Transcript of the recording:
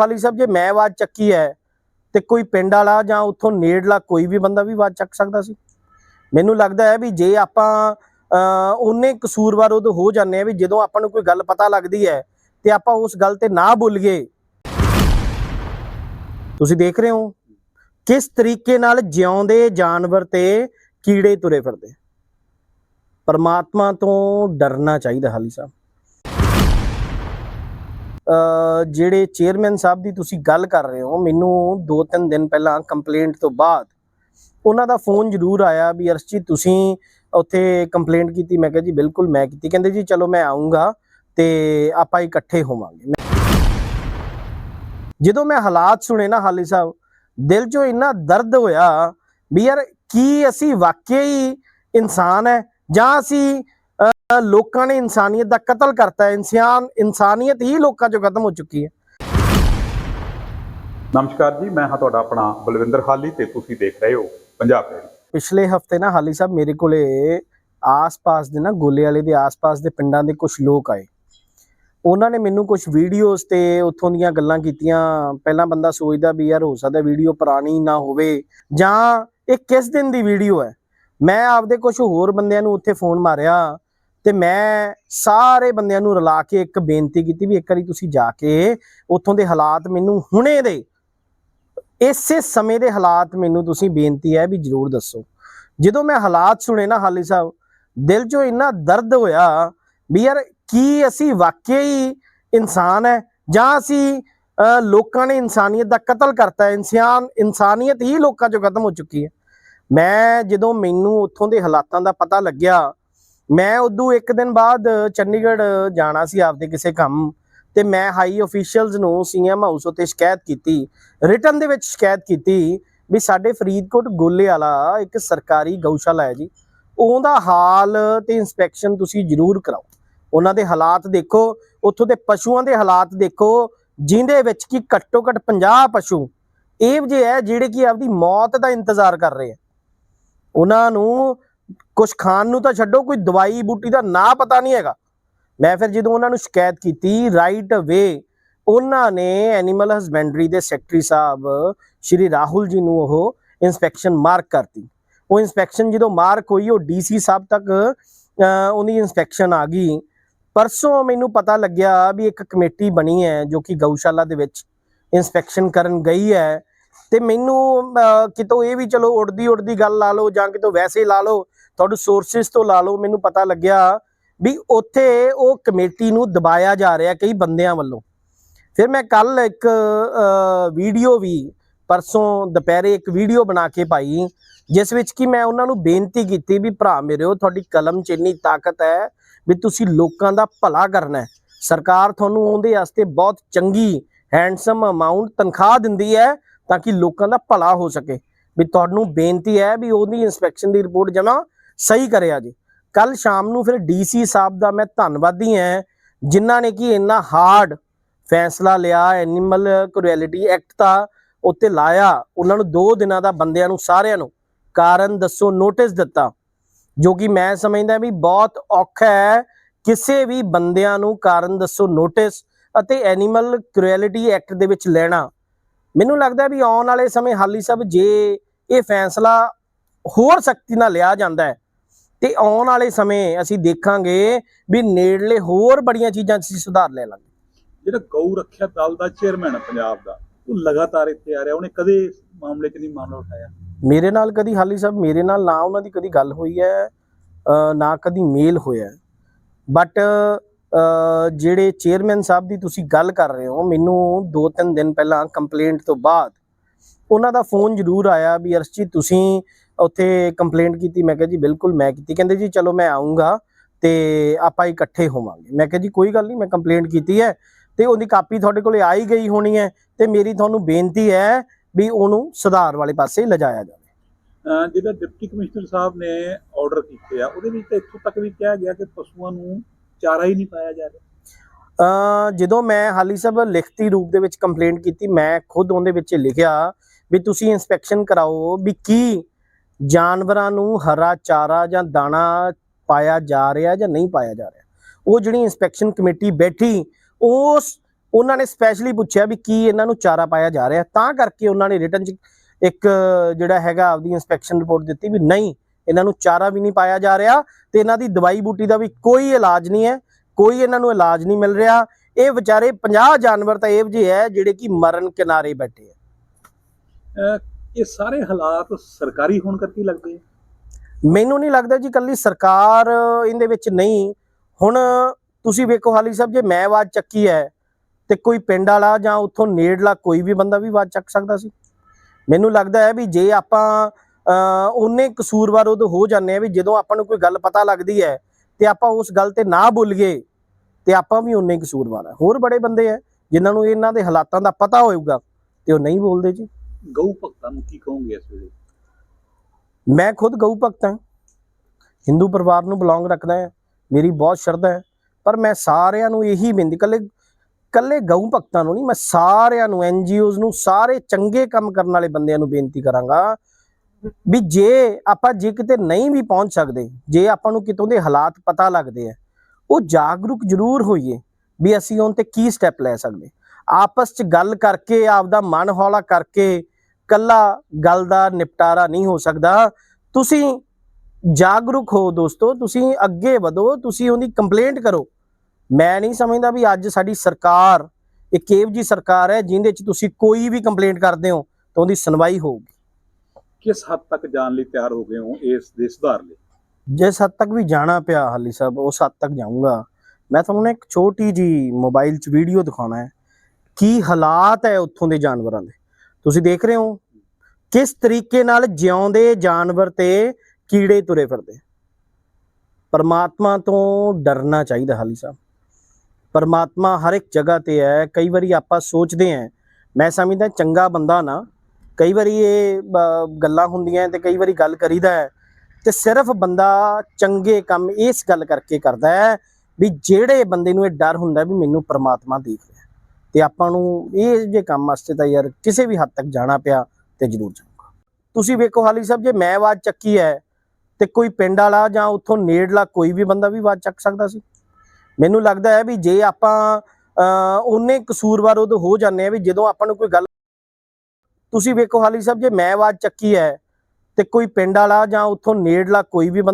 ਹਾਲੀ ਸਾਹਿਬ, ਜੇ ਮੈਂ ਆਵਾਜ਼ ਚੱਕੀ ਹੈ ਤੇ ਕੋਈ ਪਿੰਡ ਵਾਲਾ ਜਾਂ ਉੱਥੋਂ ਨੇੜਲਾ ਕੋਈ ਵੀ ਬੰਦਾ ਵੀ ਆਵਾਜ਼ ਚੱਕ ਸਕਦਾ ਸੀ? ਮੈਨੂੰ ਲੱਗਦਾ ਹੈ ਵੀ ਜੇ ਆਪਾਂ ਉਹਨੇ ਕਸੂਰਵਾਰ ਉਦੋਂ ਹੋ ਜਾਂਦੇ ਆ ਵੀ ਜਦੋਂ ਆਪਾਂ ਨੂੰ ਕੋਈ ਗੱਲ ਪਤਾ ਲੱਗਦੀ ਹੈ ਤੇ ਆਪਾਂ ਉਸ ਗੱਲ ਤੇ ਨਾ ਭੁੱਲੀਏ। ਤੁਸੀਂ ਦੇਖ ਰਹੇ ਹੋ? ਕਿਸ ਤਰੀਕੇ ਨਾਲ ਜਿਉਂਦੇ ਜਾਨਵਰ ਤੇ ਕੀੜੇ ਤੁਰੇ ਫਿਰਦੇ? ਪਰਮਾਤਮਾ ਤੋਂ ਡਰਨਾ ਚਾਹੀਦਾ ਹਾਲੀ ਸਾਹਿਬ। ਜਿਹੜੇ ਚੇਅਰਮੈਨ ਸਾਹਿਬ ਦੀ ਤੁਸੀਂ ਗੱਲ ਕਰ ਰਹੇ ਹੋ, ਮੈਨੂੰ 2-3 ਦਿਨ ਪਹਿਲਾਂ ਕੰਪਲੇਂਟ ਤੋਂ ਬਾਅਦ ਉਹਨਾਂ ਦਾ ਫੋਨ ਜ਼ਰੂਰ ਆਇਆ ਵੀ ਅਰਸ਼ਜੀਤ ਤੁਸੀਂ ਉੱਥੇ ਕੰਪਲੇਂਟ ਕੀਤੀ। ਮੈਂ ਕਿਹਾ ਜੀ, ਬਿਲਕੁਲ ਮੈਂ ਕੀਤੀ। ਕਹਿੰਦੇ ਜੀ, ਚਲੋ ਮੈਂ ਆਉਂਗਾ ਤੇ ਆਪਾਂ ਇਕੱਠੇ ਹੋਵਾਂਗੇ। ਜਦੋਂ ਮੈਂ ਹਾਲਾਤ ਸੁਣੇ ਨਾ ਹਾਲੀ ਸਾਹਿਬ, ਦਿਲ 'ਚੋਂ ਇੰਨਾ ਦਰਦ ਹੋਇਆ ਵੀ ਯਾਰ ਕੀ ਅਸੀਂ ਵਾਕਿਆ ਹੀ ਇਨਸਾਨ ਹੈ ਜਾਂ ਅਸੀਂ ਲੋਕਾਂ ਨੇ ਇਨਸਾਨੀਅਤ ਦਾ ਕਤਲ ਕਰਤਾ ਹੈ। ਇਨਸਾਨ ਇਨਸਾਨੀਅਤ ਹੀ ਲੋਕਾਂ 'ਚੋਂ ਖਤਮ ਹੋ ਚੁੱਕੀ ਹੈ। ਨਮਸਕਾਰ ਜੀ ਮੈਂ ਹਾਂ ਤੁਹਾਡਾ ਆਪਣਾ ਬਲਵਿੰਦਰ ਹਾਲੀ ਤੇ ਤੁਸੀਂ ਦੇਖ ਰਹੇ ਹੋ ਪੰਜਾਬ ਡੈਰੀ ਪਿਛਲੇ ਹਫ਼ਤੇ ਨਾ ਹਾਲੀ ਸਾਹਿਬ ਮੇਰੇ ਕੋਲੇ ਆਸ-ਪਾਸ ਦੇ ਨਾ ਗੋਲੇ ਵਾਲੇ ਦੇ ਆਸ-ਪਾਸ ਦੇ ਪਿੰਡਾਂ ਦੇ ਕੁਝ ਲੋਕ ਆਏ। ਉਹਨਾਂ ਨੇ ਮੈਨੂੰ ਕੁਝ ਵੀਡੀਓਜ਼ ਤੇ ਉੱਥੋਂ ਦੀਆਂ ਗੱਲਾਂ ਕੀਤੀਆਂ। ਪਹਿਲਾਂ ਬੰਦਾ ਸੋਚਦਾ ਵੀ ਯਾਰ ਹੋ ਸਕਦਾ ਵੀਡੀਓ ਪੁਰਾਣੀ ਨਾ ਹੋਵੇ ਜਾਂ ਇਹ ਕਿਸ ਦਿਨ ਦੀ ਵੀਡੀਓ ਹੈ? ਮੈਂ ਆਪਦੇ ਕੁਝ ਹੋਰ ਬੰਦਿਆਂ ਨੂੰ ਉੱਥੇ ਫੋਨ ਮਾਰਿਆ। ਤੇ ਮੈਂ ਸਾਰੇ ਬੰਦਿਆਂ ਨੂੰ ਰਲਾ ਕੇ ਇੱਕ ਬੇਨਤੀ ਕੀਤੀ ਵੀ ਇੱਕ ਵਾਰੀ ਤੁਸੀਂ ਜਾ ਕੇ ਉੱਥੋਂ ਦੇ ਹਾਲਾਤ ਮੈਨੂੰ ਹੁਣੇ ਦੇ। ਇਸੇ ਸਮੇਂ ਦੇ ਹਾਲਾਤ ਮੈਨੂੰ ਤੁਸੀਂ ਬੇਨਤੀ ਹੈ ਵੀ ਜਰੂਰ ਦੱਸੋ। ਜਦੋਂ ਮੈਂ ਹਾਲਾਤ ਸੁਣੇ ਨਾ ਹਾਲੀ ਸਾਹਿਬ, ਦਿਲ 'ਚੋਂ ਇੰਨਾ ਦਰਦ ਹੋਇਆ ਵੀ ਯਾਰ ਕੀ ਅਸੀਂ ਵਾਕਿਆ ਹੀ ਇਨਸਾਨ ਹੈ ਜਾਂ ਅਸੀਂ ਲੋਕਾਂ ਨੇ ਇਨਸਾਨੀਅਤ ਦਾ ਕਤਲ ਕਰਤਾ ਹੈ ਇਨਸਾਨ, ਇਨਸਾਨੀਅਤ ਹੀ ਲੋਕਾਂ 'ਚੋਂ ਖਤਮ ਹੋ ਚੁੱਕੀ ਹੈ। ਮੈਂ ਜਦੋਂ ਮੈਨੂੰ ਉੱਥੋਂ ਦੇ ਹਾਲਾਤਾਂ ਦਾ ਪਤਾ ਲੱਗਿਆ ਮੈਂ ਉਦੋਂ ਇੱਕ ਦਿਨ ਬਾਅਦ ਚੰਡੀਗੜ੍ਹ ਜਾਣਾ ਸੀ ਆਪਦੇ ਕਿਸੇ ਕੰਮ ਤੇ ਮੈਂ ਹਾਈ ਅਫੀਸ਼ੀਅਲਸ ਨੂੰ ਸੀਐਮ ਹਾਊਸ ਉੱਤੇ ਸ਼ਿਕਾਇਤ ਕੀਤੀ। ਰਿਟਰਨ ਦੇ ਵਿੱਚ ਸ਼ਿਕਾਇਤ ਕੀਤੀ ਵੀ ਸਾਡੇ ਫਰੀਦਕੋਟ ਗੋਲੇ ਵਾਲਾ ਇੱਕ ਸਰਕਾਰੀ ਗਊਸ਼ਾਲਾ ਹੈ ਜੀ। ਉਹਦਾ ਹਾਲ ਤੇ ਇਨਸਪੈਕਸ਼ਨ ਤੁਸੀਂ ਜ਼ਰੂਰ ਕਰਾਓ। ਉਹਨਾਂ ਦੇ ਹਾਲਾਤ ਦੇਖੋ, ਉੱਥੋਂ ਦੇ ਪਸ਼ੂਆਂ ਦੇ ਹਾਲਾਤ ਦੇਖੋ ਜਿੰਦੇ ਵਿੱਚ ਕੀ ਘੱਟੋ ਘੱਟ 50 ਪਸ਼ੂ, ਇਹ ਜਿਹੇ ਹੈ ਜਿਹੜੇ ਕਿ ਆਪਦੀ ਮੌਤ ਦਾ ਇੰਤਜ਼ਾਰ ਕਰ ਰਹੇ ਆ ਉਹਨਾਂ ਨੂੰ ਕੁਝ ਖਾਣ ਨੂੰ ਤਾਂ ਛੱਡੋ, ਕੋਈ ਦਵਾਈ ਬੂਟੀ ਦਾ ਨਾਂ ਪਤਾ ਨਹੀਂ ਹੈਗਾ। ਮੈਂ ਫਿਰ ਜਦੋਂ ਉਹਨਾਂ ਨੂੰ ਸ਼ਿਕਾਇਤ ਕੀਤੀ ਰਾਈਟ ਵੇ ਉਹਨਾਂ ਨੇ ਐਨੀਮਲ ਹਸਬੈਂਡਰੀ ਦੇ ਸੈਕਟਰੀ ਸਾਹਿਬ, ਸ਼੍ਰੀ ਰਾਹੁਲ ਜੀ ਨੂੰ ਉਹ ਇਨਸਪੈਕਸ਼ਨ ਮਾਰਕ ਕਰਤੀ। ਉਹ ਇਨਸਪੈਕਸ਼ਨ ਜਦੋਂ ਮਾਰਕ ਹੋਈ, ਉਹ ਡੀਸੀ ਸਾਹਿਬ ਤੱਕ ਉਹਦੀ ਇਨਸਪੈਕਸ਼ਨ ਆ ਗਈ। ਪਰਸੋਂ ਮੈਨੂੰ ਪਤਾ ਲੱਗਿਆ ਵੀ ਇੱਕ ਕਮੇਟੀ ਬਣੀ ਹੈ, ਜੋ ਕਿ ਗਊਸ਼ਾਲਾ ਦੇ ਵਿੱਚ ਇਨਸਪੈਕਸ਼ਨ ਕਰਨ ਗਈ ਹੈ। ਤੇ ਮੈਨੂੰ ਕਿਤੋਂ ਇਹ ਵੀ ਚਲੋ ਉੜਦੀ ਉੜਦੀ ਗੱਲ ਲਾ ਲਓ ਜਾਂ ਕਿਤੋਂ ਵੈਸੇ ਲਾ ਲਓ ਤੁਹਾਨੂੰ ਸੋਰਸਿਸ ਤੋਂ ਲਾ ਲਓ, ਮੈਨੂੰ ਪਤਾ ਲੱਗਿਆ ਵੀ ਉੱਥੇ ਉਹ ਕਮੇਟੀ ਨੂੰ ਦਬਾਇਆ ਜਾ ਰਿਹਾ ਕਈ ਬੰਦਿਆਂ ਵੱਲੋਂ। ਫਿਰ ਮੈਂ ਕੱਲ ਇੱਕ ਵੀਡੀਓ ਵੀ ਪਰਸੋਂ ਦੁਪਹਿਰੇ ਇੱਕ ਵੀਡੀਓ ਬਣਾ ਕੇ ਪਾਈ, ਜਿਸ ਵਿੱਚ ਕਿ ਮੈਂ ਉਹਨਾਂ ਨੂੰ ਬੇਨਤੀ ਕੀਤੀ ਵੀ ਭਰਾ ਮੇਰਿਓ ਤੁਹਾਡੀ ਕਲਮ 'ਚ ਇੰਨੀ ਤਾਕਤ ਹੈ ਵੀ ਤੁਸੀਂ ਲੋਕਾਂ ਦਾ ਭਲਾ ਕਰਨਾ ਹੈ। ਸਰਕਾਰ ਤੁਹਾਨੂੰ ਉਹਦੇ ਵਾਸਤੇ ਬਹੁਤ ਚੰਗੀ ਹੈਂਡਸਮ ਅਮਾਉਂਟ ਤਨਖਾਹ ਦਿੰਦੀ ਹੈ ਤਾਂ ਕਿ ਲੋਕਾਂ ਦਾ ਭਲਾ ਹੋ ਸਕੇ। ਵੀ ਤੁਹਾਨੂੰ ਬੇਨਤੀ ਹੈ ਵੀ ਉਹਦੀ ਇਨਸਪੈਕਸ਼ਨ ਦੀ ਰਿਪੋਰਟ ਜਮਾ ਸਹੀ ਕਰਿਆ ਜੀ। ਕੱਲ ਸ਼ਾਮ ਨੂੰ ਫਿਰ ਡੀਸੀ ਸਾਹਿਬ ਦਾ ਮੈਂ ਧੰਨਵਾਦੀ ਹਾਂ ਜਿਨ੍ਹਾਂ ਨੇ ਕਿ ਇੰਨਾ ਹਾਰਡ ਫੈਸਲਾ ਲਿਆ ਐਨੀਮਲ ਕ੍ਰੂਐਲਿਟੀ ਐਕਟ ਦਾ ਉੱਤੇ ਲਾਇਆ, ਉਹਨਾਂ ਨੂੰ 2 ਦਿਨਾਂ ਦਾ ਬੰਦਿਆਂ ਨੂੰ, ਸਾਰਿਆਂ ਨੂੰ। ਕਾਰਨ ਦੱਸੋ ਨੋਟਿਸ ਦਿੱਤਾ, ਜੋ ਕਿ ਮੈਂ ਸਮਝਦਾ ਵੀ ਬਹੁਤ ਔਖਾ ਹੈ ਕਿਸੇ ਵੀ ਬੰਦਿਆਂ ਨੂੰ ਕਾਰਨ ਦੱਸੋ ਨੋਟਿਸ ਅਤੇ ਐਨੀਮਲ ਕ੍ਰੂਐਲਿਟੀ ਐਕਟ ਦੇ ਵਿੱਚ ਲੈਣਾ। ਮੈਨੂੰ ਲੱਗਦਾ ਵੀ ਆਉਣ ਵਾਲੇ ਸਮੇਂ ਹਾਲੀ ਸਾਹਿਬ ਜੇ ਇਹ ਫੈਸਲਾ ਹੋਰ ਸਖਤੀ ਨਾਲ ਲਿਆ ਜਾਂਦਾ ਹੈ ਤੇ ਆਉਣ ਵਾਲੇ ਸਮੇਂ ਅਸੀਂ ਦੇਖਾਂਗੇ ਵੀ ਨੇੜਲੇ ਹੋਰ ਬੜੀਆਂ ਚੀਜ਼ਾਂ 'ਚ ਸੁਧਾਰ ਲੈ ਲਾਂਗੇ। ਜਿਹੜਾ ਗਊ ਰੱਖਿਆ ਦਲ ਦਾ ਚੇਅਰਮੈਨ ਪੰਜਾਬ ਦਾ ਉਹ ਲਗਾਤਾਰ ਇੱਥੇ ਆ ਰਿਹਾ ਉਹਨੇ ਕਦੇ ਮਾਮਲੇ 'ਚ ਨਹੀਂ ਮਾਮਲਾ ਉਠਾਇਆ? ਮੇਰੇ ਨਾਲ ਕਦੀ ਹਾਲੀ ਸਾਹਿਬ ਮੇਰੇ ਨਾਲ ਨਾ ਉਹਨਾਂ ਦੀ ਕਦੀ ਗੱਲ ਹੋਈ ਹੈ ਨਾ ਕਦੀ ਮੇਲ ਹੋਇਆ। ਬਟ ਜਿਹੜੇ ਚੇਅਰਮੈਨ ਸਾਹਿਬ ਦੀ ਤੁਸੀਂ ਗੱਲ ਕਰ ਰਹੇ ਹੋ ਮੈਨੂੰ 2-3 ਦਿਨ ਪਹਿਲਾਂ ਕੰਪਲੇਂਟ ਤੋਂ ਬਾਅਦ ਉਹਨਾਂ ਦਾ ਫੋਨ ਜ਼ਰੂਰ ਆਇਆ ਵੀ ਅਰਸ਼ਜੀਤ ਤੁਸੀਂ ਉੱਥੇ ਕੰਪਲੇਂਟ ਕੀਤੀ। ਮੈਂ ਕਿਹਾ ਜੀ ਬਿਲਕੁਲ ਮੈਂ ਕੀਤੀ। ਕਹਿੰਦੇ ਜੀ ਚਲੋ ਮੈਂ ਆਉਂਗਾ ਤੇ ਆਪਾਂ ਇਕੱਠੇ ਹੋਵਾਂਗੇ। ਮੈਂ ਕਿਹਾ ਜੀ ਕੋਈ ਗੱਲ ਨਹੀਂ ਮੈਂ ਕੰਪਲੇਂਟ ਕੀਤੀ ਹੈ ਤੇ ਉਹਦੀ ਕਾਪੀ ਤੁਹਾਡੇ ਕੋਲੇ ਆ ਹੀ ਗਈ ਹੋਣੀ ਹੈ ਤੇ ਮੇਰੀ ਤੁਹਾਨੂੰ ਬੇਨਤੀ ਹੈ ਵੀ ਉਹਨੂੰ ਸੁਧਾਰ ਵਾਲੇ ਪਾਸੇ ਲਿਜਾਇਆ ਜਾਵੇ। ਜਿਹੜਾ ਡਿਪਟੀ ਕਮਿਸ਼ਨਰ ਸਾਹਿਬ ਨੇ ਆਰਡਰ ਕੀਤੇ ਆ ਉਹਦੇ ਵਿੱਚ ਤਾਂ ਇੱਥੋਂ ਤੱਕ ਵੀ ਕਿਹਾ ਗਿਆ ਕਿ ਪਸ਼ੂਆਂ ਨੂੰ ਚਾਰਾ ਹੀ ਨਹੀਂ ਪਾਇਆ ਜਾ ਰਿਹਾ। ਜਦੋਂ ਮੈਂ ਹਾਲੀ ਸਾਹਿਬ ਲਿਖਤੀ ਰੂਪ ਦੇ ਵਿੱਚ ਕੰਪਲੇਂਟ ਕੀਤੀ ਮੈਂ ਖੁਦ ਉਹਦੇ ਵਿੱਚ ਲਿਖਿਆ ਵੀ ਤੁਸੀਂ ਇਨਸਪੈਕਸ਼ਨ ਕਰਾਓ ਵੀ ਕੀ ਜਾਨਵਰਾਂ ਨੂੰ ਹਰਾ ਚਾਰਾ ਜਾਂ ਦਾਣਾ ਪਾਇਆ ਜਾ ਰਿਹਾ ਜਾਂ ਨਹੀਂ ਪਾਇਆ ਜਾ ਰਿਹਾ। ਉਹ ਜਿਹੜੀ ਇਨਸਪੈਕਸ਼ਨ ਕਮੇਟੀ ਬੈਠੀ, ਉਸ ਉਹਨਾਂ ਨੇ ਸਪੈਸ਼ਲੀ ਪੁੱਛਿਆ ਵੀ ਕੀ ਇਹਨਾਂ ਨੂੰ ਚਾਰਾ ਪਾਇਆ ਜਾ ਰਿਹਾ। ਤਾਂ ਕਰਕੇ ਉਹਨਾਂ ਨੇ ਰਿਟਨ 'ਚ ਇੱਕ ਜਿਹੜਾ ਹੈਗਾ ਆਪਦੀ ਇਨਸਪੈਕਸ਼ਨ ਰਿਪੋਰਟ ਦਿੱਤੀ ਵੀ ਨਹੀਂ, ਇਹਨਾਂ ਨੂੰ ਚਾਰਾ ਵੀ ਨਹੀਂ ਪਾਇਆ ਜਾ ਰਿਹਾ ਤੇ ਇਹਨਾਂ ਦੀ ਦਵਾਈ ਬੂਟੀ ਦਾ ਵੀ ਕੋਈ ਇਲਾਜ ਨਹੀਂ ਹੈ, ਕੋਈ ਇਹਨਾਂ ਨੂੰ ਇਲਾਜ ਨਹੀਂ ਮਿਲ ਰਿਹਾ। ਇਹ ਵਿਚਾਰੇ 50 ਜਾਨਵਰ ਤਾਂ ਇਹੋ ਜਿਹੇ ਹੈ ਜਿਹੜੇ ਕਿ ਮਰਨ ਕਿਨਾਰੇ ਬੈਠੇ ਆ ਇਹ ਸਾਰੇ ਹਾਲਾਤ ਸਰਕਾਰੀ ਹੋਣ ਕਰਕੇ ਲੱਗਦੇ ਮੈਨੂੰ ਨਹੀਂ ਲੱਗਦਾ ਜੀ ਕੱਲੀ ਸਰਕਾਰ ਇਹਦੇ ਵਿੱਚ ਨਹੀਂ। ਹੁਣ ਤੁਸੀਂ ਵੇਖੋ ਹਾਲੀ ਸਾਹਿਬ ਜੇ ਮੈਂ ਆਵਾਜ਼ ਚੱਕੀ ਹੈ ਤੇ ਕੋਈ ਪਿੰਡ ਵਾਲਾ ਜਾਂ ਉੱਥੋਂ ਨੇੜਲਾ ਕੋਈ ਵੀ ਬੰਦਾ ਵੀ ਆਵਾਜ਼ ਚੱਕ ਸਕਦਾ ਸੀ। ਮੈਨੂੰ ਲੱਗਦਾ ਹੈ ਵੀ ਜੇ ਆਪਾਂ ਅਹ, ਉਹਨੇ ਕਸੂਰਵਾਰ ਉਦੋਂ ਹੋ ਜਾਂਦੇ ਆ ਵੀ ਜਦੋਂ ਆਪਾਂ ਨੂੰ ਕੋਈ ਗੱਲ ਪਤਾ ਲੱਗਦੀ ਹੈ ਤੇ ਆਪਾਂ ਉਸ ਗੱਲ ਤੇ ਨਾ ਬੋਲੀਏ ਤੇ ਆਪਾਂ ਵੀ ਉਹਨੇ ਕਸੂਰਵਾਰ ਆ। ਹੋਰ ਬੜੇ ਬੰਦੇ ਆ ਜਿਨ੍ਹਾਂ ਨੂੰ ਇਹਨਾਂ ਦੇ ਹਾਲਾਤਾਂ ਦਾ ਪਤਾ ਹੋਊਗਾ ਤੇ ਉਹ ਨਹੀਂ ਬੋਲਦੇ ਜੀ। ਗਊ ਭਗਤਾਂ ਨੂੰ ਕੀ ਕਹੋਗੇ ਇਸ ਵੇਲੇ ਮੈਂ ਖੁਦ ਗਊ ਭਗਤ ਹਾਂ ਹਿੰਦੂ ਪਰਿਵਾਰ ਨੂੰ ਬਿਲੋਂਗ ਰੱਖਦਾ ਹਾਂ ਮੇਰੀ ਬਹੁਤ ਸ਼ਰਧਾ ਹੈ ਪਰ ਮੈਂ ਸਾਰਿਆਂ ਨੂੰ ਇਹੀ ਬੇਨਤੀ ਕੱਲੇ ਕੱਲੇ ਗਊ ਭਗਤਾਂ ਨੂੰ ਨਹੀਂ ਮੈਂ ਸਾਰਿਆਂ ਨੂੰ ਐਨਜੀਓਜ਼ ਨੂੰ ਸਾਰੇ ਚੰਗੇ ਕੰਮ ਕਰਨ ਵਾਲੇ ਬੰਦਿਆਂ ਨੂੰ ਬੇਨਤੀ ਕਰਾਂਗਾ ਵੀ ਜੇ ਆਪਾਂ ਜੇ ਕਿਤੇ ਨਹੀਂ ਵੀ ਪਹੁੰਚ ਸਕਦੇ ਜੇ ਆਪਾਂ ਨੂੰ ਕਿਤੋਂ ਦੇ ਹਾਲਾਤ ਪਤਾ ਲੱਗਦੇ ਆ ਉਹ ਜਾਗਰੂਕ ਜ਼ਰੂਰ ਹੋਈਏ ਵੀ ਅਸੀਂ ਉਹਨਾਂ ਤੇ ਕੀ ਸਟੈਪ ਲੈ ਸਕਦੇ ਆਪਸ 'ਚ ਗੱਲ ਕਰਕੇ ਆਪਦਾ ਮਨ ਹੌਲਾ ਕਰਕੇ ਕੱਲਾ ਗੱਲ ਦਾ ਨਿਪਟਾਰਾ ਨਹੀਂ ਹੋ ਸਕਦਾ। ਤੁਸੀਂ ਜਾਗਰੂਕ ਹੋ ਦੋਸਤੋ ਤੁਸੀਂ ਅੱਗੇ ਵਧੋ ਤੁਸੀਂ ਉਹਦੀ ਕੰਪਲੇਂਟ ਕਰੋ। ਮੈਂ ਨਹੀਂ ਸਮਝਦਾ ਵੀ ਅੱਜ ਸਾਡੀ ਸਰਕਾਰ ਇਹ ਕੇਵ ਜੀ ਸਰਕਾਰ ਹੈ ਜਿੰਦੇ ਚ ਤੁਸੀਂ ਕੋਈ ਵੀ ਕੰਪਲੇਂਟ ਕਰਦੇ ਹੋ ਤਾਂ ਉਹਦੀ ਸੁਣਵਾਈ ਹੋਊਗੀ। ਕਿਸ ਹੱਦ ਤੱਕ ਜਾਣ ਲਈ ਤਿਆਰ ਹੋ ਗਏ ਹੋ ਇਸ ਦੇ ਸੁਧਾਰ ਲਈ? ਜਿਸ ਹੱਦ ਤੱਕ ਵੀ ਜਾਣਾ ਪਿਆ ਹਾਲੀ ਸਾਹਿਬ ਉਸ ਹੱਦ ਤੱਕ ਜਾਊਂਗਾ। ਮੈਂ ਤੁਹਾਨੂੰ ਇੱਕ ਛੋਟੀ ਜੀ ਮੋਬਾਈਲ 'ਚ ਵੀਡੀਓ ਦਿਖਾਉਣਾ ਹੈ। ਕੀ ਹਾਲਾਤ ਹੈ ਉੱਥੋਂ ਦੇ ਜਾਨਵਰਾਂ ਦੇ? ਤੁਸੀਂ ਦੇਖ ਰਹੇ ਹੋ ਕਿਸ ਤਰੀਕੇ ਨਾਲ ਜਿਉਂਦੇ ਜਾਨਵਰ ਤੇ ਕੀੜੇ ਤੁਰੇ ਫਿਰਦੇ ਪਰਮਾਤਮਾ ਤੋਂ ਡਰਨਾ ਚਾਹੀਦਾ ਹਾਲੀ ਸਾਹਿਬ। ਪਰਮਾਤਮਾ ਹਰ ਇੱਕ ਜਗ੍ਹਾ ਤੇ ਹੈ, ਕਈ ਵਾਰੀ ਆਪਾਂ ਸੋਚਦੇ ਆਂ ਮੈਂ ਸਮਝਦਾ ਚੰਗਾ ਬੰਦਾ ਨਾ, ਕਈ ਵਾਰੀ ਇਹ ਗੱਲਾਂ ਹੁੰਦੀਆਂ ਤੇ ਕਈ ਵਾਰੀ ਗੱਲ ਕਰੀਦਾ ਹੈ, ਤੇ ਸਿਰਫ ਬੰਦਾ ਚੰਗੇ ਕੰਮ ਇਸ ਗੱਲ ਕਰਕੇ ਕਰਦਾ ਹੈ ਵੀ ਜਿਹੜੇ ਬੰਦੇ ਨੂੰ ਇਹ ਡਰ ਹੁੰਦਾ ਵੀ ਮੈਨੂੰ ਪਰਮਾਤਮਾ ਦੇਖ ਰਿਹਾ ਤੇ ਆਪਾਂ ਨੂੰ ਇਹ ਜੇ ਕੰਮ ਵਾਸਤੇ ਤਾਂ ਯਾਰ ਕਿਸੇ ਵੀ ਹੱਦ ਤੱਕ ਜਾਣਾ ਪਿਆ ਤੇ ਜ਼ਰੂਰ ਜਾਊਗਾ। ਤੁਸੀਂ ਵੇਖੋ ਹਾਲੀ ਸਾਹਿਬ ਜੇ ਮੈਂ ਆਵਾਜ਼ ਚੱਕੀ ਹੈ ਤੇ ਕੋਈ ਪਿੰਡ ਵਾਲਾ ਜਾਂ ਉੱਥੋਂ ਨੇੜਲਾ ਕੋਈ ਵੀ ਬੰਦਾ ਵੀ ਆਵਾਜ਼ ਚੱਕ ਸਕਦਾ ਸੀ। ਮੈਨੂੰ ਲੱਗਦਾ ਹੈ ਵੀ ਜੇ ਆਪਾਂ ਅਹ, ਉਹਨੇ ਕਸੂਰਵਾਰ ਉਦੋਂ ਹੋ ਜਾਂਦੇ ਆ ਵੀ ਜਦੋਂ ਆਪਾਂ ਨੂੰ ਕੋਈ ਗੱਲ ਤੁਸੀਂ ਵੇਖੋ ਹਾਲੀ ਸਾਹਿਬ ਜੇ ਮੈਂ ਆਵਾਜ਼ ਚੱਕੀ ਹੈ ਤੇ ਕੋਈ ਪਿੰਡ ਵਾਲਾ ਜਾਂ ਉੱਥੋਂ ਨੇੜਲਾ ਕੋਈ ਵੀ ਬੰਦਾ